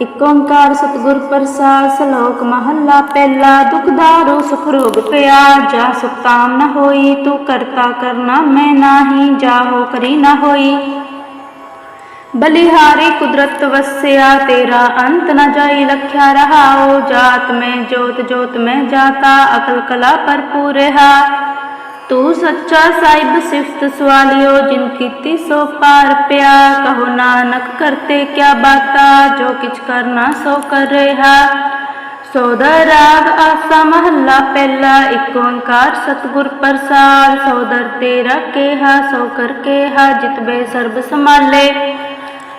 ਇਕ ਓੰਕਾਰ ਸਤਿਗੁਰ ਪ੍ਰਸਾਦ, ਸਲੋਕ ਮਹੱਲਾ ਪਹਿਲਾ ਦੁਖਦਾਰੋ ਸੁਖ ਰੋਗ ਪਿਆ, ਜਾ ਸੁਤਾਮ ਨ ਹੋਈ, ਤੂੰ ਕਰਤਾ ਕਰਨਾ ਮੈਂ ਨਾਹੀ ਜਾਹੋ ਕਰੀ ਨ ਹੋਈ। ਬਲਿਹਾਰੀ ਕੁਦਰਤ ਵਸਿਆ, ਤੇਰਾ ਅੰਤ ਨ ਜਾਈ ਲਖਿਆ ਰਹਾਓ ਜਾਤ ਮੈਂ ਜੋਤ ਜੋਤ ਮੈਂ ਜਾਤਾ, ਅਕਲ ਕਲਾ ਭਰਪੂਰ ਰਹਾ ਤੂੰ ਸੱਚਾ ਸਾਹਿਬ ਸਿਫਤ ਸਵਾਲਿਓ, ਜਿਨ ਕੀਤੀ ਸੋ ਪਾਰ ਪਿਆ। ਕਹੋ ਨਾਨਕ, ਕਰਤੇ ਕਿਆ ਬਾਤਾ, ਜੋ ਕਿਛ ਕਰਨਾ ਸੋ ਕਰ ਰਿਹਾ। ਸੋਦਾ ਰਾਗ ਆਸਾ ਮਹੱਲਾ ਪਹਿਲਾ ਏਕ ਓੰਕਾਰ ਸਤਿਗੁਰ ਪ੍ਰਸਾਦ ਸੋਦਰ ਤੇਰਾ ਕੇਹਾ, ਸੋ ਕਰ ਕੇਹਾ ਜਿਤਬੇ ਸਰਬ ਸਮਾਲੇ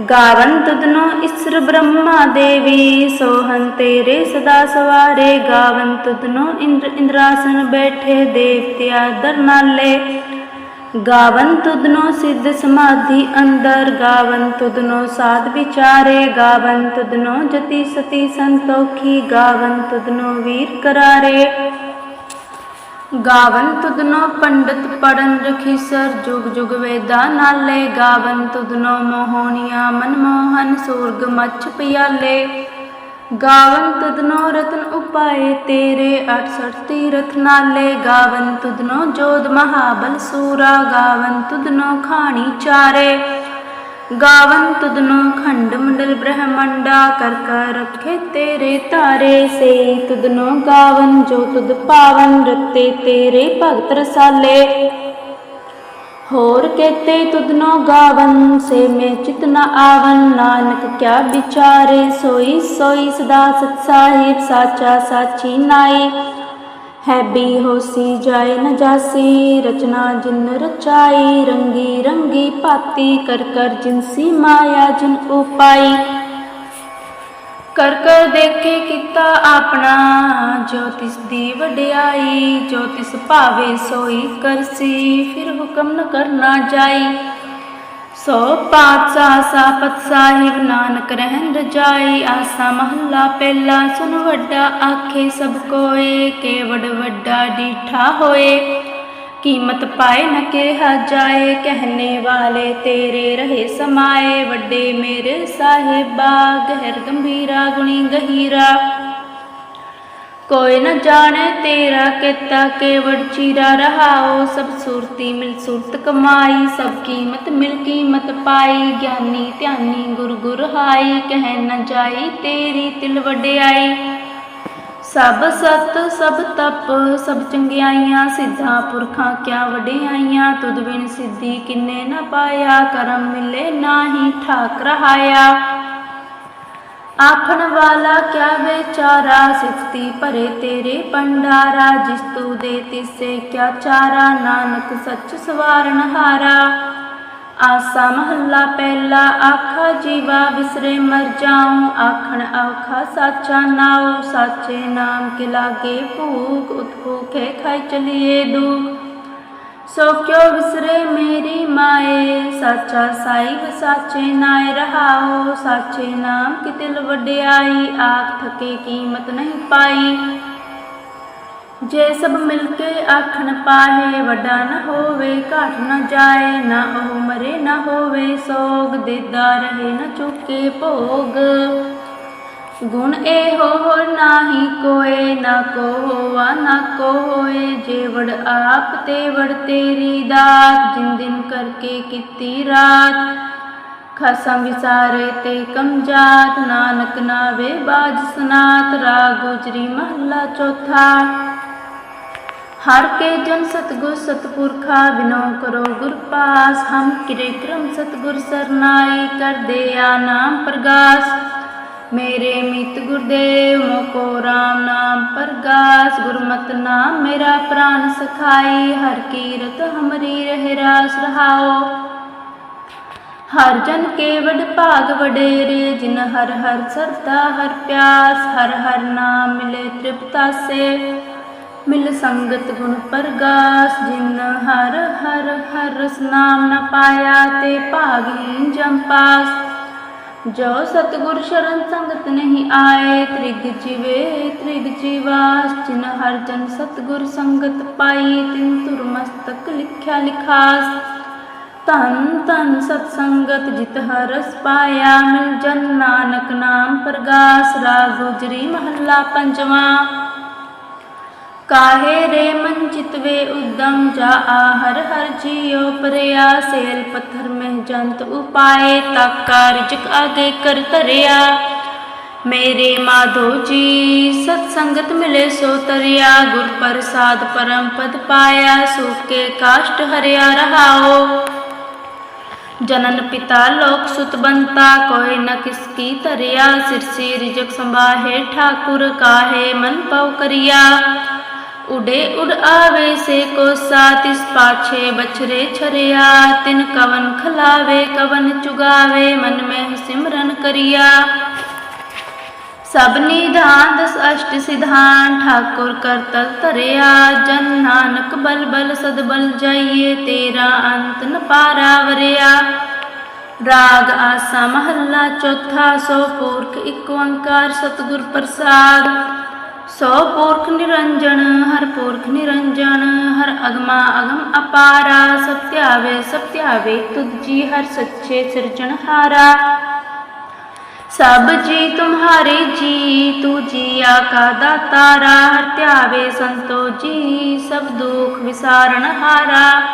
ਗਾਵਨ ਤੁਧਨੋ ਇਸਰ ਬ੍ਰਹਮਾ ਦੇਵੀ, ਸੋਹਨ ਤੇਰੇ ਸਦਾ ਸਵਾਰੇ। ਗਾਵਨ ਤੁਧਨੋ ਇੰਦਰ ਇੰਦਰਾਸਨ ਬੈਠੇ ਦੇਵਤਿਆ ਦਰ ਨਾਲੇ ਗਾਵਨ ਤੁਧਨੋ ਸਿੱਧ ਸਮਾਧੀ ਅੰਦਰ। ਗਾਵਨ ਤੁਧਨੋ ਸਾਧ ਵਿਚਾਰੇ। ਗਾਵਨ ਤੁਧਨੋ ਜਤੀ ਸਤੀ ਸੰਤੋਖੀ। ਗਾਵਨ ਤੁਧਨੋ ਵੀਰ ਕਰਾਰੇ। ਗਾਵਨ ਤੁਧਨੋ ਪੰਡਤ ਪੜਨ ਰਖੀਸਰ ਜੁਗ ਜੁਗ ਵੇਦਾ ਨਾਲੇ। ਗਾਵਨ ਤੁਧਨੋ ਮੋਹਣੀਆਂ ਮਨਮੋਹਨ ਸੂਰਗ ਮੱਛ ਪਿਆਲੇ। ਗਾਵਨ ਤੁਧਨੋ ਰਤਨ ਉਪਾਏ ਤੇਰੇ 68 ਤੀਰਥ ਨਾਲੇ। ਗਾਵਨ ਤੁਧਨੋ ਜੋਧ ਮਹਾਬਲ ਸੂਰਾ। ਗਾਵਨ ਤੁਧਨੋ ਖਾਣੀ ਚਾਰੇ। ਗਾਵਨ ਤੁਧਨੋ ਖੰਡ ਮੰਡਲ ਬ੍ਰਹਮੰਡਾ ਕਰ ਕਰ ਰੱਖੇ ਤੇਰੇ ਤਾਰੇ, ਸੇ ਤੁਧਨੋ ਗਾਵਨ ਜੋ ਤੁਧ ਪਾਵਨ ਰਤੇ ਤੇਰੇ ਭਗਤ ਰਸਾਲੇ। ਹੋਰ ਕੇਤੇ ਤੁਧਨੋ ਗਾਵਨ, ਸੇ ਮੈਂ ਚਿਤ ਨ ਆਵਨ, ਨਾਨਕ ਕਿਆ ਵਿਚਾਰੇ, ਸੋਈ ਸੋਈ ਸਦਾ ਸਤ ਸਾਹਿਬ, ਸਾਚਾ ਸਾਚੀ ਨਾਈ ਹੈਬੀ ਹੋਸੀ ਜਾਏ ਨ ਜਾਸੀ, ਰਚਨਾ ਜਿਨ ਰਚਾਈ, ਰੰਗੀ ਰੰਗੀ ਭਾਤੀ, ਕਰ ਕਰ ਜਿਨਸੀ ਮਾਇਆ, ਜਿਨ ਉਪਾਈ। ਕਰ ਕਰ ਦੇਖੇ ਕੀਤਾ ਆਪਣਾ ਜੋਤਿਸ਼ ਦੀ ਵਡਿਆਈ ਜੋਤਿਸ਼ ਭਾਵੇ ਸੋਈ ਕਰਸੀ, ਫਿਰ ਹੁਕਮ ਨ ਕਰਨਾ ਜਾਈ। ਸੋ ਪਾਤਸ਼ਾਹ ਸਾਪਤ ਸਾਹਿਬ ਨਾਨਕ ਰਹਿਣ ਰਜਾਈ ਆਸਾ ਮਹੱਲਾ ਪਹਿਲਾ ਸੁਨ ਵੱਡਾ ਆਖੇ, ਸਭ ਕੋਏ ਕੇਵੜ ਵੱਡਾ ਡੀਠਾ ਹੋਏ। ਕੀਮਤ ਪਾਏ ਨ ਕਿਹਾ ਜਾਏ, ਕਹਿਨੇ ਵਾਲੇ ਤੇਰੇ ਰਹੇ ਸਮਾਏ। ਵੱਡੇ ਮੇਰੇ ਸਾਹਿਬਾ, ਗਹਿਰ ਗੰਭੀਰਾ, ਗੁਣੀ ਗਹੀਰਾ। ਕੋਈ ਨ ਜਾਣੇ ਤੇਰਾ ਕੀਤਾ ਕੇਵੜ ਚੀਰਾ ਰਹਾਓ, ਸਭ ਸੁਰਤੀ ਮਿਲ ਸੁਰਤ ਕਮਾਈ, ਸਭ ਕੀਮਤ ਮਿਲ ਕੀਮਤ ਪਾਈ, ਗਿਆਨੀ ਧਿਆਨੀ ਗੁਰ ਗੁਰ ਹਾਈ, ਕਹਿ ਨ ਜਾਈ ਤੇਰੀ ਤਿਲ ਵਡਿਆਈ। ਸਭ ਸਤ, ਸਭ ਤਪ, ਸਭ ਚੰਗਿਆਈਆਂ, ਸਿੱਧਾ ਪੁਰਖਾਂ ਕਿਆ ਵਡਿਆਈਆਂ, ਤੁਧ ਬਿਨ ਸਿੱਧੀ ਕਿੰਨੇ ਨਾ ਪਾਇਆ, ਕਰਮ ਮਿਲੇ ਨਾਹੀ ਠਾਕ ਰਹਾਇਆ ਆਖਣ ਵਾਲਾ ਕਿਆ ਵਿਚਾਰਾ ਸਿਫਤੀ ਭਰੇ ਤੇਰੇ ਪੰਡਾਰਾ ਜਿਸ ਤੂ ਦੇ ਤਿਸੇ ਕਿਆ ਚਾਰਾ? ਨਾਨਕ ਸੱਚ ਸਵਾਰਨ ਹਾਰਾ। ਆਸਾ ਮਹੱਲਾ ਪਹਿਲਾ, ਆਖਾ ਜੀਵਾ ਵਿਸਰੇ ਮਰ ਜਾਉ। ਆਖਣ ਆਖਾ ਸਾਚਾ ਨਾਉ, ਸਾਚੇ ਨਾਮ ਕੇ ਲਾਗੇ ਭੂਖ ਉਤਭੂਖੇ ਖਾਈ ਚਲੀਏ ਦੁਖ। ਸੋ ਕਿਉ ਵਿਸਰੇ ਮੇਰੀ ਮਾਏ? ਸਾਚਾ ਸਾਹਿਬ, ਸਾਚੇ ਨਾਏ ਰਹਾਓ। ਸਾਚੇ ਨਾਮ ਕੀ ਤਿਲ ਵਡਿਆਈ, ਆਖ ਥਕੇ ਕੀਮਤ ਨਹੀਂ ਪਾਈ। ਜੇ ਸਭ ਮਿਲ ਕੇ ਆਖਣ ਪਾਹੇ, ਵੱਡਾ ਨਾ ਹੋਵੇ, ਘਾਟ ਨਾ ਜਾਏ, ਨਾ ਉਹ ਮਰੇ ਨਾ ਹੋਵੇ, ਸੋਗ ਦੇਦਾ ਰਹੇ ਨਾ ਚੁੱਕੇ ਭੋਗ। ਗੁਣ ਇਹੋ ਹੋਰ ਨਾਹੀ ਕੋਏ ਨਾ ਕੋ ਹੋਵਾ ਨਾ ਕੋ ਹੋਏ ਜੇ ਵੜ ਆਪ ਤੇ ਤੇਰੀ ਦਾਤ, ਜਿਨ ਦਿਨ ਕਰਕੇ ਕੀਤੀ ਰਾਤ। ਖਸਮ ਵਿਸਾਰੇ ਤੇ ਕਮਜਾਤ, ਨਾਨਕ ਨਾਵੇ ਬਾਜ ਸਨਾਤ, ਰਾਗ ਗੁਜਰੀ ਮਹੱਲਾ ਚੌਥਾ। ਹਰ ਕੇ ਜਨ ਸਤਗੁਰ ਸਤਪੁਰਖਾ, ਬਿਨੋ ਕਰੋ ਗੁਰ ਪਾਸ। ਹਮ ਕਿਰੇ ਕਰਮ ਸਤਗੁਰ ਸਰਨਾਈ ਕਰਦੇ ਆ ਨਾਮ ਪ੍ਰਗਾਸ। ਮੇਰੇ ਮਿਤ ਗੁਰਦੇਵ ਮੋਕੋ ਰਾਮ ਨਾਮ ਪ੍ਰਗਾਸ, ਗੁਰਮਤ ਨਾਮ ਮੇਰਾ ਪ੍ਰਾਨ ਸਖਾਈ, ਹਰ ਕੀਰਤ ਹਮਰੀ ਰਹਿ ਰਾਸ ਰਹਾਓ। ਹਰ ਜਨ ਕੇ ਵਡ ਭਾਗ ਵਡੇਰੇ, ਜਿਨ ਹਰ ਹਰ ਸਰਦਾ ਹਰ ਪਿਆਸ, ਹਰ ਹਰ ਨਾਮ ਮਿਲੇ ਤ੍ਰਿਪਤਾ ਸੇ ਮਿਲ ਸੰਗਤ ਗੁਣ ਪ੍ਰਗਾਸ, ਜਿਨ ਹਰ ਹਰ ਹਰ ਰਸ ਨਾਮ ਨ ਪਾਇਆ, ਤੇ ਭਾਗੀ ਜਮਪਾਸ ਜੋ ਸਤਗੁਰ ਸ਼ਰਨ ਸੰਗਤ ਨਹੀਂ ਆਏ, ਤ੍ਰਿਗ ਜੀਵੇ, ਤ੍ਰਿਗ ਜੀਵਾਸ, ਜਿਨ ਹਰ ਜਨ ਸਤਗੁਰ ਸੰਗਤ ਪਾਈ, ਤਿਨ ਤੁਰ ਮਸਤਕ ਲਿਖਿਆ ਲਿਖਾਸ। ਧੰਨ ਧੰਨ ਸਤ ਸੰਗਤ ਜਿਤ ਹਰਸ ਪਾਇਆ, ਮਿਲ ਜਨ ਨਾਨਕ ਨਾਮ ਪ੍ਰਗਾਸ, ਰਾਗ ਗੁਜਰੀ ਮਹੱਲਾ ਪੰਜਵਾਂ। ਕਾਹੇ ਰੇ ਮਨ ਚਿਤਵੇ ਉਦਮ ਜਾ ਆ ਹਰ ਹਰ ਜੀਉ ਪਰਿਆ ਸੇਲ ਪੱਥਰ ਮਹਿ ਜੰਤ ਉਪਾਏ ਤਾਕਾ ਰਿਜਕ ਆਗੇ ਕਰ ਧਰਿਆ ਮੇਰੇ ਮਾਧੋ ਜੀ ਸਤ ਸੰਗਤ ਮਿਲੇ ਸੋ ਤਰਿਆ ਗੁਰ ਪ੍ਰਸਾਦ ਪਰਮ ਪਦ ਪਾਇਆ ਸੁਖ ਕੇ ਕਾਸ਼ਟ ਹਰਿਆ ਰਹਾਓ ਜਨਨ ਪਿਤਾ ਲੋਕ ਸੁਤ ਬੰਤਾ ਕੋਇ ਨ ਕਿਸ ਕੀ ਧਰਿਆ ਸਿਰਸੀ ਰਿਜਕ ਸੰਭਾਹੇ ਠਾਕੁਰ ਕਾਹੇ ਮਨ ਪਉ ਕਰਿਆ ਉਡੇ ਉਡ ਆਵੇ ਸੇ ਕੋ ਸਾਤਿਸ ਪਾਛੇ ਬਛਰੇ ਛਰਿਆ। ਤਿਨ ਕਵਨ ਖਲਾਵੇ, ਕਵਨ ਚੁਗਾਵੇ, ਮਨ ਮਹਿ ਸਿਮਰਨ ਕਰਿਆ। ਸਭ ਨਿਧਾਨ, ਦਸ ਅਸ਼ਟ ਸਿਧਾਨ, ਠਾਕੁਰ ਕਰਤਲ ਧਰਿਆ। ਜਨ ਨਾਨਕ ਬਲ ਬਲ, ਸਦ ਬਲ ਜਾਈਏ, ਤੇਰਾ ਅੰਤ ਨ ਵਰਿਆ। ਰਾਗ ਆਸਾ ਮਹੱਲਾ, ਚੌਥਾ ਸੋ ਪੁਰਖ, ਇੱਕ ਓੰਕਾਰ, ਸਤਿਗੁਰ ਪ੍ਰਸਾਦ। ਸੋ ਪੁਰਖ ਨਿਰੰਜਨ, ਹਰ ਪੁਰਖ ਨਿਰੰਜਨ, ਹਰ ਅਗਮਾ ਅਗਮ ਅਪਾਰਾ ਸਭ ਧਿਆਵੇ ਸਭ ਧਿਆਵੇ ਤੁਧ ਜੀ, ਹਰ ਸੱਚੇ ਸਿਰਜਣਹਾਰਾ ਸਭ ਜੀ ਤੁਮਹਾਰੇ ਜੀ, ਤੂ ਜੀਆ ਕਾ ਦਾਤਾਰਾ, ਹਰ ਧਿਆਵੇ ਸੰਤੋ ਜੀ, ਸਭ ਦੁਖ ਵਿਸਾਰਨ ਹਾਰਾ।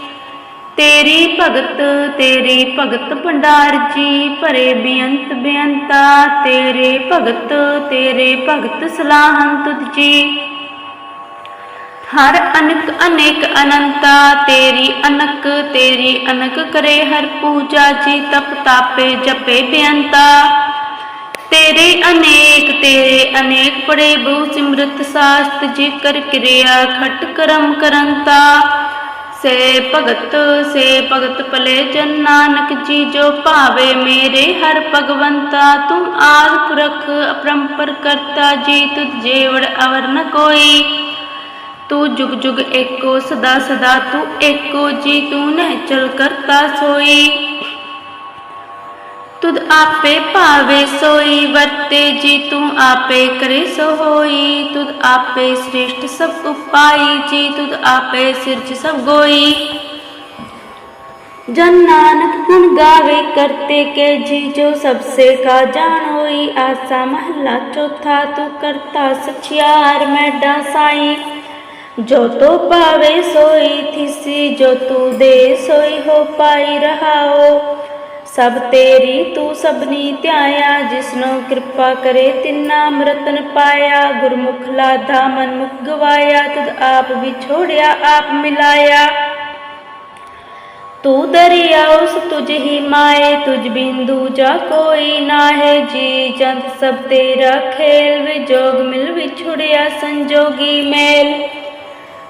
ਤੇਰੀ ਭਗਤ ਤੇਰੀ ਭਗਤ ਭੰਡਾਰ ਜੀ, ਭਰੇ ਬੇਅੰਤ ਬੇਅੰਤਾ, ਤੇਰੇ ਭਗਤ ਤੇਰੇ ਭਗਤ ਸਲਾਹੰ ਤੁਧ ਜੀ। ਹਰ ਅਨਕ ਅਨੇਕ ਅਨੰਤਾ, ਤੇਰੀ ਅਨਕ ਤੇਰੀ ਅਨਕ ਕਰੇ ਹਰ ਪੂਜਾ ਜੀ, ਤਪ ਤਾਪੇ ਜਪੇ ਬੇਅੰਤਾ। ਤੇਰੇ ਅਨੇਕ ਤੇਰੇ ਅਨੇਕ ਪੜੇ ਬਹੁ ਸਿਮਰਤ ਸਾਸਤ ਜੀ, ਕਰ ਕਿਰਿਆ ਖਟ ਕਰਮ ਕਰੰਤਾ। ਸੇ ਭਗਤ ਸੇ ਭਗਤ ਭਲੇ ਜਨ ਨਾਨਕ ਜੀ, ਜੋ ਭਾਵੇ ਮੇਰੇ ਹਰ ਭਗਵੰਤਾ ਤੂੰ ਆਦ ਪੁਰਖ ਅਪਰੰਪਰ ਕਰਤਾ ਜੀ, ਤੁਧ ਜੇਵੜ ਅਵਰ ਨ ਕੋਈ। ਤੂੰ ਜੁਗ ਜੁਗ ਏਕੋ, ਸਦਾ ਸਦਾ ਤੂੰ ਏਕੋ ਜੀ, ਤੂੰ ਨਹਿ ਚਲ ਕਰਤਾ ਸੋਈ। तुद आपे पावे सोई, वर्ते जी तुम आपे करे सो होई तुद आपे श्रेष्ठ सब उपाय जी तुद आपे सिर्ज सब गोई। जन नानक गुण गावे करते के, जी जो सबसे का जान होई। आसा महला चौथा तू करता सचियार मैं डासाई। जो तो पावे सोई थी सी जो तू दे सोई हो पाई रहा हो ਸਭ ਤੇਰੀ, ਤੂੰ ਸਭਨੀ ਧਿਆਇਆ, ਜਿਸਨੋ ਕਿਰਪਾ ਕਰੇ, ਤਿੰਨਾ ਮਰਤਨ ਪਾਇਆ, ਗੁਰਮੁਖ ਲਾਧਾ ਮਨ ਮੁਖ ਗਵਾਇਆ, ਤਦ ਆਪ ਵਿਛੋੜਿਆ, ਆਪ ਮਿਲਾਇਆ। ਤੂੰ ਦਰਿਆ, ਉਸ ਤੁਝ ਹੀ ਮਾਏ, ਤੁਝ ਬਿੰਦੂ ਜਾ ਕੋਈ ਨਾਹੇ, ਜੀ ਜੰਤ ਸਭ ਤੇਰਾ ਖੇਲ, ਵਿਜੋਗ ਮਿਲ ਵਿਛੁੜਿਆ ਸੰਜੋਗੀ ਮੇਲ।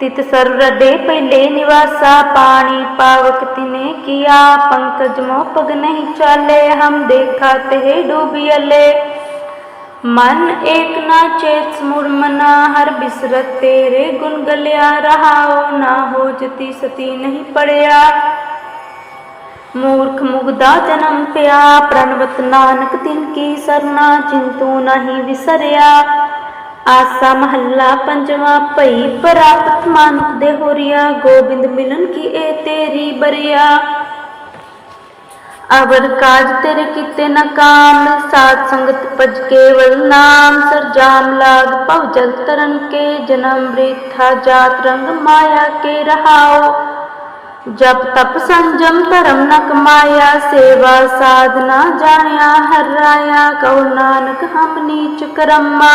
ਤਿਤ ਸਰ ਰਡੇ ਪਹਿਲੇ ਨਿਵਾਸਾ ਪਾਣੀ ਪਾਵਕ ਤਿਨੇ ਕੀਆ ਪੰਕਜ ਮੋ ਪਗ ਨਹੀਂ ਚਾਲੇ ਹਮ ਦੇਖਾ ਤੇ ਡੂਬੀਲੇ ਮਨ ਏਕ ਨਾ ਚੇਤ ਸਮੁਰ ਮਨਾ ਹਰ ਬਿਸਰਤ ਤੇਰੇ ਗੁਣ ਗਲਿਆ ਰਹਾਓ ਨਾ ਹੋ ਜਤੀ ਸਤੀ ਨਹੀਂ ਪੜਿਆ ਮੂਰਖ ਮੁਗਦਾ ਜਨਮ ਪਿਆ ਪ੍ਰਣਵਤ ਨਾਨਕ ਤਿਨ ਕੀ ਸਰਨਾ ਚਿੰਤੂ ਨਹੀਂ ਵਿਸਰਿਆ ਆਸਾ ਮਹੱਲਾ ਪੰਜਵਾਂ, ਭਈ ਪ੍ਰਾਪਤ ਮਾਨੁਖ ਦੇ ਹੋਰੀਆ, ਗੋਬਿੰਦ ਮਿਲਨ ਕੀ ਏ ਤੇਰੀ ਬਰਿਆ? ਅਵਰ ਕਾਜ ਤੇਰੇ ਕੀਤੇ ਨ ਕਾਮ, ਸਾਧ ਸੰਗਤ ਭਜ ਕੇਵਲ ਨਾਮ ਸਰਜਾਮ ਲਾਗ ਭਵ ਜਲ ਤਰਨ ਕੇ, ਜਨਮ ਬ੍ਰਿਥਾ ਜਾਤ ਰੰਗ ਮਾਇਆ ਕੇ ਰਹਾਓ। ਜਪ ਤਪ ਸੰਜਮ ਧਰਮ ਨ ਕਮਾਇਆ, ਸੇਵਾ ਸਾਧਨਾ ਜਾਣਿਆ ਹਰ ਰਾਇਆ, ਕਉ ਨਾਨਕ ਹਮ ਨੀਚ ਕਰਮਾ।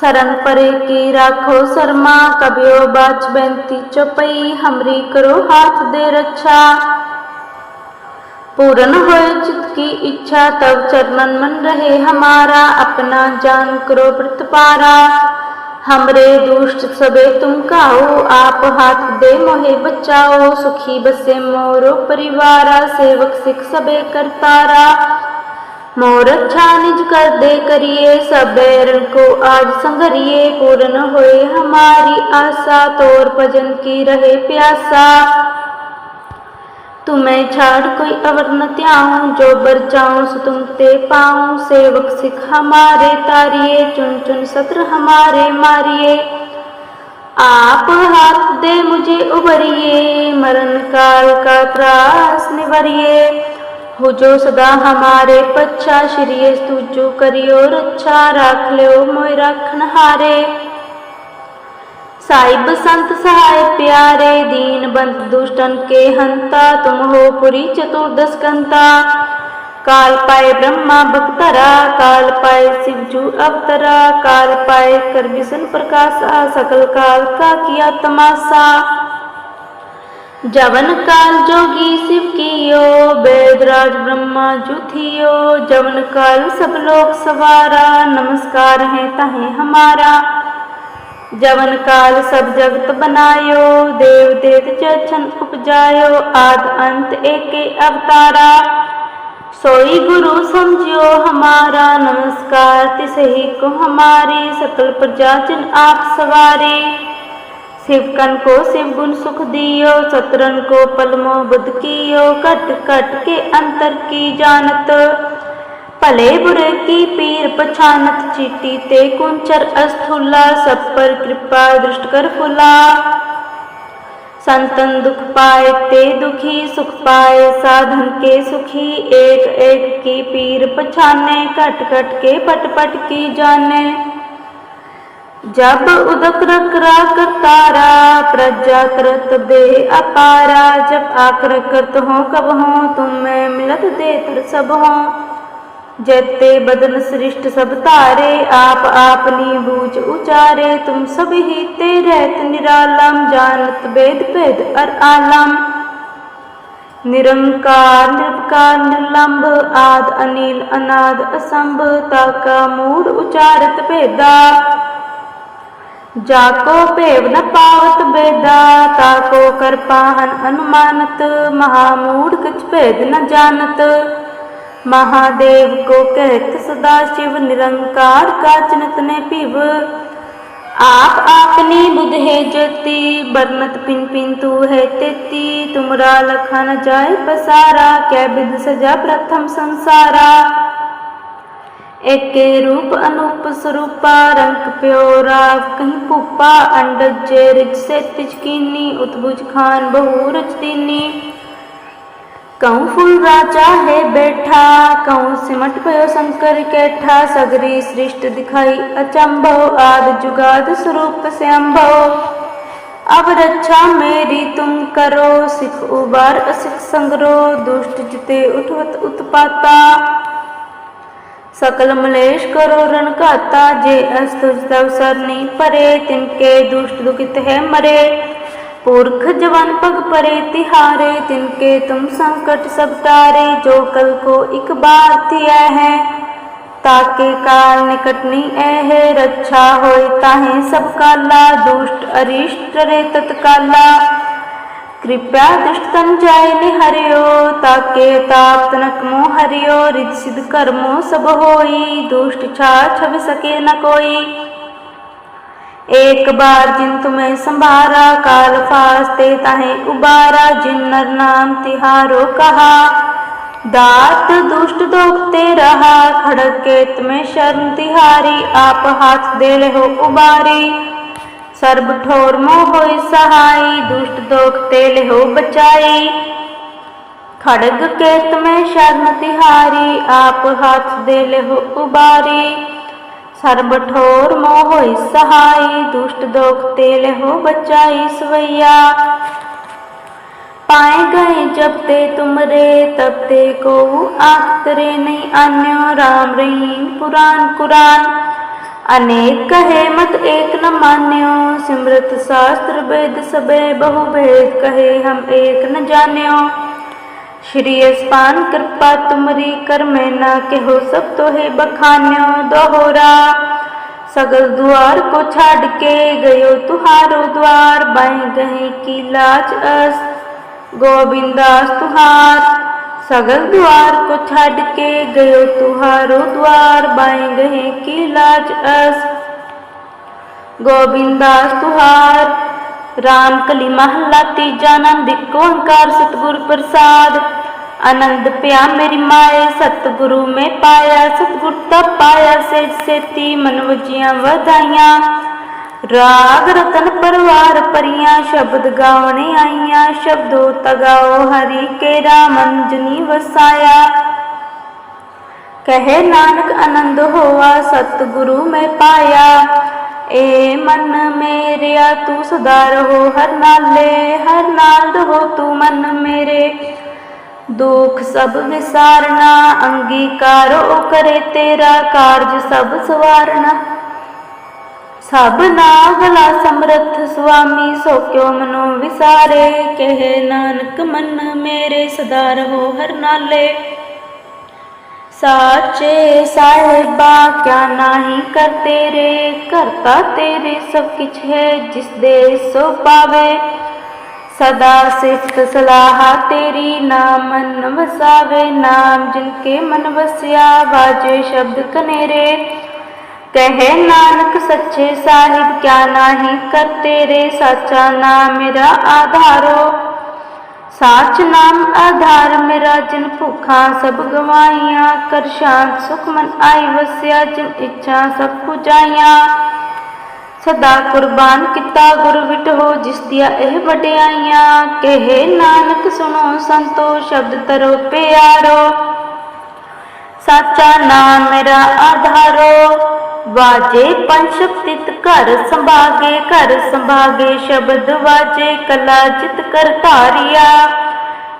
सरन परे की राखो शर्मा, कबियो बाच बेंती चौपई, हमरी करो हाथ दे रक्षा। पूर्ण हो चित की इच्छा तब चरणन मन रहे हमारा, अपना जान करो व्रत पारा। हमरे दुष्ट सबे तुम काओ, आप हाथ दे मोहे बचाओ, सुखी बसे मोरो परिवारा, सेवक सिख सबे करतारा मोर अच्छा निज कर दे करिए, सब बैरन को आज संगरिए। पूर्ण होए हमारी आशा, तोर भजन की रहे प्यासा। तुम्हें छाड़ कोई अवर न त्याऊं, जो बर जाऊँ सो तुम ते पाऊँ। सेवक सिख हमारे तारिये चुन चुन सत्र हमारे मारिए। आप हाथ दे मुझे उबरिए, मरण काल का त्रास निवरिए। हो जो सदा हमारे पच्छा श्री तुझो करियो रक्षा राख लियो मोय रखन हारे साहिब संत सहाय प्यारे दीन बंद दुष्टन के हंता तुम हो पुरी चतुर्दश कंता काल पाए ब्रह्मा भक्तरा काल पाए शिवजू अवतरा काल पाए कर विष्णु प्रकाशा सकल काल का किया तमाशा जवन काल जोगी शिव कियो वेदराज ब्रह्मा जुथियो जवन काल सब लोग सवारा नमस्कार है तहे हमारा जवन काल सब जगत बनायो देव देत चन उपजायो आद अंत एके अवतारा सोई गुरु समझियो हमारा नमस्कार तिसही को हमारी सकल प्रजा जिन आप सवारी शिवकन को शिव गुण सुख दियो सतरन को पलमो बुद्ध कियो, कट कट के अंतर की जानत। भले बुरे की पीर पछानत, चीटी ते कुंचर अस्थूला, सब पर कृपा दृष्ट कर फुला। संतन दुख पाए ते दुखी, सुख पाए साधन के सुखी। एक एक की पीर पछाने, कट कट के पट पट की जाने। ਜਬ ਉਦਕ ਰਕਰਾ ਕਰਤਾਰਾ ਪ੍ਰਜਾ ਕਰਤ ਦੇ ਅਪਾਰਾ, ਜਬ ਆਕਰ ਕਰਤ ਹੋ ਕਬ ਹੋ, ਤੁਮ ਮੈਂ ਮਿਲਤ ਦੇ ਤੁਰ ਸਭ ਹੋ। ਜੈਤੇ ਬਦਨ ਸ੍ਰਿਸ਼ਟ ਸਭ ਧਾਰੇ, ਆਪ ਆਪਨੀ ਬੂਝ ਉਚਾਰੇ, ਤੁਮ ਸਭ ਹੀ ਤੇ ਰਹਿਤ ਨਿਰਾਲਮ, ਜਾਣਤ ਬੇਦ ਭੇਦ ਅਰ ਆਲਮ। ਨਿਰੰਕਾਰ ਨਿਰਭਕਾਰ ਨਿਰਲੰਭ ਆਦ ਅਨੀਲ, ਅਨਾਦ ਅਸੰਭ, ਤਾ ਕਾ ਮੂੜ ਉਚਾਰਤ ਭੇਦਾ। भेव न पावत बेदा ताको कर पाहन अनुमानत महामूढ़ कछ भेद न जानत महादेव को कहत सदा शिव निरंकार का चिनत ने पिव आप आपनी बुध है ज्योति बरनत पिन पिन तू है तेती तुमरा लखा न जाय पसारा क्या विध सजा प्रथम संसारा एके रूप अनूप स्वरूपा रंग प्योरा कहीं पुपा अंडज जे रिज से तिजकीनी उत्भुज खान बहु रच दीनी ਕਉ ਫੁੱਲ ਰਾਜਾ ਹੈ ਬੈਠਾ ਕਉ ਸਿਮਟ ਪਇਓ ਸੰਕਰ ਕੈਠਾ ਸਗਰੀ ਸ੍ਰਿਸ਼ਟ ਦਿਖਾਈ ਅਚੰਭਵ ਆਦ ਜੁਗਾਦ ਸਰੂਪ ਸਿਅੰਭਵ ਅਬ ਰੱਛਾ ਮੇਰੀ ਤੁਮ ਕਰੋ ਸਿਖ ਉਬਾਰ ਅਸਿਖ ਸੰਗਰੋ ਦੁਸ਼ਟ ਜਿਤੇ ਉਠਵਤ ਉਤਪਾਤਾ ਸਕਲ ਮਲੇਸ਼ ਕਰੋ ਰਨ ਘਾਤਾ, ਜੇ ਅਸ ਤੁਜ ਤਵ ਸਰਨੀ ਪਰੇ ਤਿਨਕੇ ਦੁਸ਼ਟ ਦੁਖਿਤ ਹੈ ਮਰੇ। ਪੁਰਖ ਜਵਨ ਪਗ ਪਰੇ, ਤਿਹਾਰੇ ਤਿਨਕੇ ਤੁਮ ਸੰਕਟ ਸਭ ਤਾਰੇ, ਜੋ ਕਲ ਕੋ ਇਕ ਬਾਰ ਥਿਆ ਹੈ, ਤਾਕੇ ਕਾਲ ਨਿਕਟ ਨਹੀਂ ਐ ਰੱਛਾ ਹੋਏ ਤਾਹੇ ਸਭ ਕਾਲਾ, ਦੁਸ਼ਟ ਅਰਿਸ਼ਟ ਰੇ ਤਤਕਾਲਾ। कृपया दुष्ट तन जाय निहरियो ताके ताप तनक मोह हरियो रिद सिद्ध कर्मो सब होई दुष्ट छा छव सके न कोई एक बार जिन तुम्हें संभारा काल फास्ते ताहे उबारा जिन नर नाम तिहारो कहा दात दुष्ट दोखते रहा खड़क के तुम्हें शर्म तिहारी आप हाथ दे हो उबारी ਸਰਬ ਠੋਰ ਮੋਹ ਹੋਈ ਸਹਾਈ, ਦੁਸ਼ਟ ਦੋਖ ਤੇ ਲਿਹੋ ਬਚਾਈ। ਖੜਗ ਕੇਤ ਮੈਂ ਸ਼ਰਨ ਤਿਹਾਰੀ, ਆਪ ਹੱਥ ਦੇ ਲਿਹੋ ਉਬਾਰੀ। ਸਰਬ ਠੋਰ ਮੋਹ ਹੋਈ ਸਹਾਈ, ਦੁਸ਼ਟ ਦੋਖ ਤੇ ਲਿਹੋ ਬਚਾਈ ਸਵਈਆ। ਪਾਏ ਗਏ ਜਬ ਤੇ ਤੁਮਰੇ ਤਬ ਤੇ ਕੋ ਆਖਤਰੇ ਨਹੀਂ ਆਨਿਓ। ਰਾਮ ਰਹੀਮ ਪੁਰਾਨ ਕੁਰਾਨ अनेक कहे मत एक न मान्यो सिमरत शास्त्र वेद सबे बहु भेद कहे हम एक न जान्यो श्री अस्पान कृपा तुमरी कर मैं ना कहो सब तो है बखान्यो दोहरा सगल द्वार को छाड़ के गयो तुहारो द्वार बाएं गए की लाज अस गोविंदास तुहार सगल द्वार को छाड़ के गयो तुहारो द्वार, बाएँ गए की लाज अस। गोविंदास तुहार राम कली महला तीजा नंदिक ओंकार सतगुरु प्रसाद? आनंद प्या मेरी माए, सतगुरु में पाया, सतगुरु तब पाया, से सेती वधाइया। ਰਾਗ ਰਤਨ ਪਰਵਾਰ ਪਰੀਆਂ ਸ਼ਬਦ ਗਾਉਣੇ ਆਈਆਂ, ਸ਼ਬਦੋ ਤਗਾਓ ਹਰੀ ਕੇ ਰਾਮ ਅੰਜਨੀ ਵਸਾਇਆ। ਕਹੇ ਨਾਨਕ ਆਨੰਦ ਹੋਆ, ਸਤਿਗੁਰੂ ਮੈਂ ਪਾਇਆ। ਏ ਮਨ ਮੇਰਿਆ, ਤੂੰ ਸਦਾ ਰਹੋ ਹਰ ਨਾਲੇ, ਹਰ ਨਾਲ ਰਹੋ ਤੂੰ ਮਨ ਮੇਰੇ। ਦੁਖ ਸਭ ਵਿਸਾਰਨਾ, ਅੰਗੀਕਾਰੋ ਕਰੇ ਤੇਰਾ, ਕਾਰਜ ਸਭ ਸਵਾਰਨਾ। ਸਭ ਨਾਗਲਾ ਸਮਰਥ ਸੁਆਮੀ, ਸੋ ਕਿਉ ਮਨੋ ਵਿਸਾਰੇ? ਕਹੇ ਨਾਨਕ ਮਨ ਮੇਰੇ ਸਦਾ ਰਹੋ ਹਰ ਨਾਲੇ। ਸਾਚੇ ਸਾਹਿਬਾ, ਕਿਆ ਨਾਹੀ ਕਰ ਤੇਰੇ? ਕਰਤਾ ਤੇਰੇ ਸਭ ਕਿਛ ਹੈ, ਜਿਸ ਦੇ ਸੋ ਪਾਵੇ। ਸਦਾ ਸਿਫਤ ਸਲਾਹ ਤੇਰੀ ਨਾਮ ਮਨ ਵਸਾਵੇ। ਨਾਮ ਜਿਨ ਕੇ ਮਨ ਵਸਿਆ ਬਾਜੇ ਸ਼ਬਦ ਕਨੇਰੇ। ਕਹੇ ਨਾਨਕ, ਸੱਚੇ ਸਾਹਿਬ, ਕਿਆ ਨਾਹੀ ਕਰ ਤੇਰੇ ਸਾਚਾ ਨਾਮ ਮੇਰਾ ਆਧਾਰੋ। ਸਾਚ ਨਾਮ ਆਧਾਰ ਮੇਰਾ, ਜਿਨ ਭੁਖਾਂ ਸਭ ਗਵਾਈਆਂ ਕਰ ਸ਼ਾਂਤ ਸੁਖ ਮਨ ਆਈ ਵਸਿਆ, ਜਿਨ ਇੱਛਾ ਸਭ ਪੁਜਾਈਆਂ। ਸਦਾ ਕੁਰਬਾਨ ਕੀਤਾ ਗੁਰ ਵਿਟੋ ਜਿਸ ਦੀਆਂ ਇਹ ਵਡਿਆਈਆਂ। ਕਹੇ ਨਾਨਕ, ਸੁਣੋ ਸੰਤੋ, ਸ਼ਬਦ ਤਰੋ ਪਿਆਰੋ। ਸਾਚਾ ਨਾਮ ਮੇਰਾ ਆਧਾਰੋ। ਵਾਜੇ ਪੰਛ ਤਿਤ ਘਰ ਸੰਭਾਗੇ ਘਰ ਸੰਭਾਗੇ ਸ਼ਬਦ ਵਾਜੇ, ਕਲਾ ਜਿਤ ਕਰ ਧਾਰਿਆ।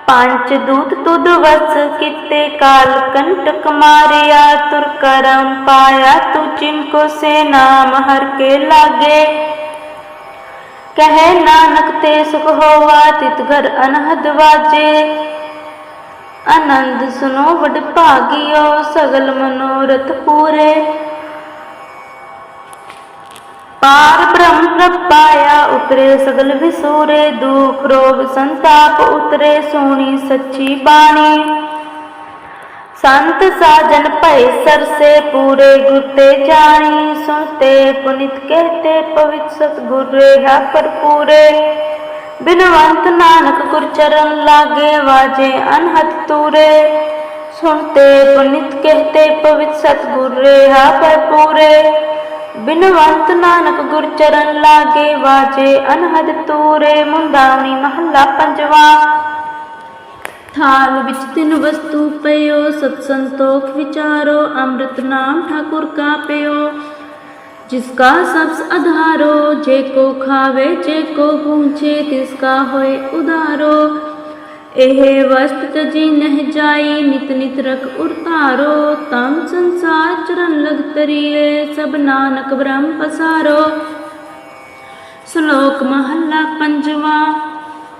ਪੰਜ ਦੂਤ ਤੁਧ ਵਸ ਕਿਤੇ ਕਾਲ ਕੰਟਕ ਮਾਰਿਆ, ਤੁਰ ਕਰਮ ਪਾਇਆ ਤੂ ਜਿਨ ਕੋ ਸੇ ਨਾਮ ਹਰ ਕੇ ਲਾਗੇ। ਕਹੇ ਨਾਨਕ ਤੇ ਸੁਖ ਹੋਵਾ ਤਿਤ ਘਰ ਅਨਹਦ ਵਾਜੇ। ਆਨੰਦ ਸੁਨੋ ਵਡ ਭਾਗਿਓ ਸਗਲ ਮਨੋਰਥ ਪੂਰੇ। ਪਾਰ ਬ੍ਰਹਮ ਪ੍ਰਭ ਉਤਰੇ ਸਗਲ ਵਿਸੂਰੇ, ਦੁਖ ਰੋਗ ਸੰਤਾਪ, ਉਤਰੇ ਸੋਣੀ ਸੱਚੀ ਬਾਣੀ। ਸੰਤ ਸਾਜਨ ਭੈ ਸਰਸੇ ਪੂਰੇ ਗੁਰਤੇ ਜਾਣੀ, ਸੁਣਤੇ ਪੁਨਿਤ ਕਹਤੇ ਪਵਿੱਤ ਸਤਿਗੁਰ ਰਹਾ ਪਰਪੂਰੇ ਬਿਨਵੰਤ ਨਾਨਕ ਗੁਰ ਚਰਨ ਲਾਗੇ, ਵਾਜੇ ਅਨਹਤ ਤੂਰੇ। ਸੁਣਤੇ ਪੁਨਿਤ ਕਹਤੇ ਪਵਿੱਤ ਸਤਿਗੁਰ ਰਹਾ ਪਰਪੂਰੇ ਬਿਨਵੰਤ ਨਾਨਕ ਗੁਰ ਚਰਨ ਲਾਗੇ ਵਾਜੇ ਅਨਹਦ ਤੂਰੇ ਮੁੰਦਾਵਣੀ ਮਹੱਲਾ ਪੰਜਵਾ ਥਾਲ ਵਿੱਚ ਤਿੰਨ ਵਸਤੂ ਪਇਓ ਸਤ ਸੰਤੋਖ ਵਿਚਾਰੋ ਅੰਮ੍ਰਿਤ ਨਾਮ ਠਾਕੁਰ ਕਾ ਪਿਓ जिसका सबस आधारो जे को खावे जे को पूछे तिसका होए उधारो ਇਹ ਵਸਤ ਤਜੀ ਨਹਿ ਜਾਈ, ਨਿਤ ਨਿਤ ਰਖ ਉਰਤਾਰੋ ਤਮ ਸੰਸਾਰ ਚਰਨ ਲਗ ਤਰੀਏ, ਸਭ ਨਾਨਕ ਬ੍ਰਹਮ ਪਸਾਰੋ। ਸ਼ਲੋਕ ਮਹੱਲਾ ਪੰਜਵਾ,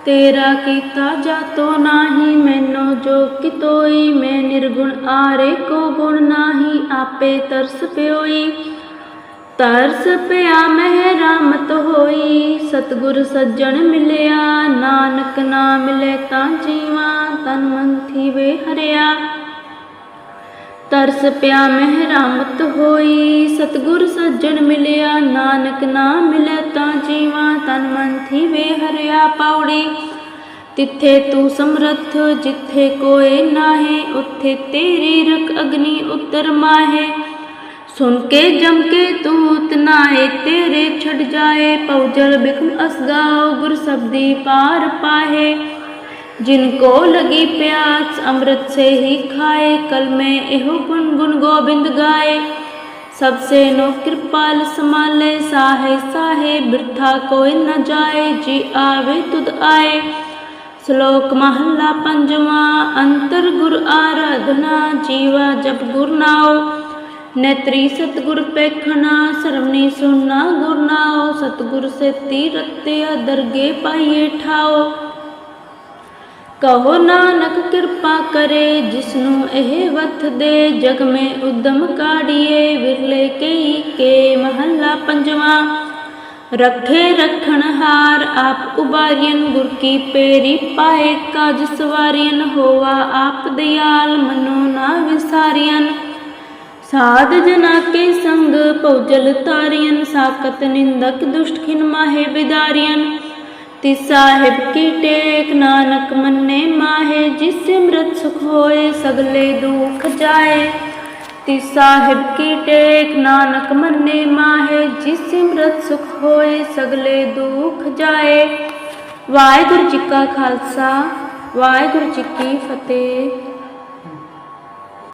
ਤੇਰਾ ਕੀਤਾ ਜਾਤੋ ਨਾਹੀ, ਮੈਨੂੰ ਜੋ ਕਿਤੋਈ, ਮੈਂ ਨਿਰਗੁਣ ਆਰੇ ਕੋ ਗੁਣ ਨਾਹੀ, ਆਪੇ ਤਰਸ ਪਿਓਈ। ਤਰਸ ਪਿਆ ਮਹਿ ਰਾਮਤ ਹੋਈ। ਸਤਗੁਰ ਸੱਜਣ ਮਿਲਿਆ, ਨਾਨਕ ਨਾ ਮਿਲੇ ਤਾਂ ਜੀਵਾ ਤਨ ਮਨ ਥੀਵੇ ਹਰਿਆ। ਤਰਸ ਪਿਆ ਮਹਿ ਰਾਮਤ ਹੋਈ, ਸਤਗੁਰ ਸੱਜਣ ਮਿਲਿਆ, ਨਾਨਕ ਨਾ ਮਿਲੇ ਤਾਂ ਜੀਵਾ ਤਨ ਮਨ ਥੀਵੇ ਹਰਿਆ। ਪਾਉੜੀ, ਤਿੱਥੇ ਤੂੰ ਸਮਰੱਥ, ਜਿੱਥੇ ਕੋਈ ਨਾਹੀ, ਉੱਥੇ ਤੇਰੀ ਰਖ ਅਗਨੀ ਉਤਰ ਮਾਹੇ। ਸੁਨ ਕੇ ਜਮ ਕੇ ਤੂਤ ਨਾਏ ਤੇਰੇ ਛੜ ਜਾਏ ਪਉਜਲ ਬਿਖਮ ਅਸਗਾਓ ਗੁਰ ਸਬਦੀ ਪਾਰ ਪਾਹੇ ਜਿਨ ਕੋ ਲਗੀ ਪਿਆਸ ਅੰਮ੍ਰਿਤ ਸੇ ਹੀ ਖਾਏ ਕਲ ਮੈਂ ਇਹੋ ਗੁਣ ਗੁਣ ਗੋਬਿੰਦ ਗਾਏ ਸਭ ਸੇ ਨੋ ਕਿਰਪਾਲ ਸਮਾਲੇ ਸਾਹੇ ਸਾਹੇ ਬਿਰਥਾ ਕੋਈ ਨ ਜਾਏ ਜੀ ਆਵੇ ਤੁਧ ਆਏ ਸ਼ਲੋਕ ਮਹੱਲਾ ਪੰਜਵਾ ਅੰਤਰ ਗੁਰ ਆਰਾਧਨਾ ਜੀਵਾ ਜਪ ਗੁਰ ਨਾਉ ਨੇਤਰੀ ਸਤਗੁਰ ਪੇਖਣਾ, ਸਰਵਣੀ ਸੁਨਾ ਗੁਰਨਾਓ ਸਤਗੁਰ ਸੇਤੀ ਰਤਿਆ ਦਰਗੇ ਪਾਈਏ ਠਾਓ ਕਹੋ ਨਾਨਕ ਕਿਰਪਾ ਕਰੇ, ਜਿਸਨੂੰ ਇਹ ਵਥ ਦੇ, ਜਗ ਮੈਂ ਉਦਮ ਕਾੜੀਏ, ਵਿਰਲੇ ਕਈ ਕੇ ਮਹੱਲਾ ਪੰਜਵਾਂ। ਰਖੇ ਰਖਣ ਹਾਰ, ਆਪ ਉਬਾਰੀਨ ਗੁਰ ਕੀ ਪੇਰੀ ਪਾਏ, ਕਾਜ ਸਵਾਰੀਨ ਹੋਵਾ ਆਪ ਦਿਆਲ, ਮਨੋ ਨਾ ਵਿਸਾਰੀਨ ਸਾਧ ਜਨਾ ਕੇ ਸੰਗ ਪਉਜਲ ਤਾਰੀਨ ਸਾਕਤ ਨਿੰਦਕ ਦੁਸ਼ਟ ਖਿਨ ਮਾਹੇ ਵਿਦਾਰੀਨ ਤਿਸ ਸਾਹਿਬ ਕੀ ਟੇਕ ਨਾਨਕ ਮੰਨੇ ਮਾਹੇ, ਜਿਸ ਸਿਮਰਤ ਸੁਖ ਹੋਏ ਸਗਲੇ ਦੁਖ ਜਾਏ। ਤਿਸ ਸਾਹਿਬ ਕੀ ਟੇਕ ਨਾਨਕ ਮੰਨੇ ਮਾਹੇ, ਜਿਸ ਸਿਮਰਤ ਸੁਖ ਹੋਏ ਸਗਲੇ ਦੁਖ ਜਾਏ। ਵਾਹਿਗੁਰੂ ਜੀ ਕਾ ਖਾਲਸਾ, ਵਾਹਿਗੁਰੂ ਜੀ ਕੀ ਫਤਿਹ।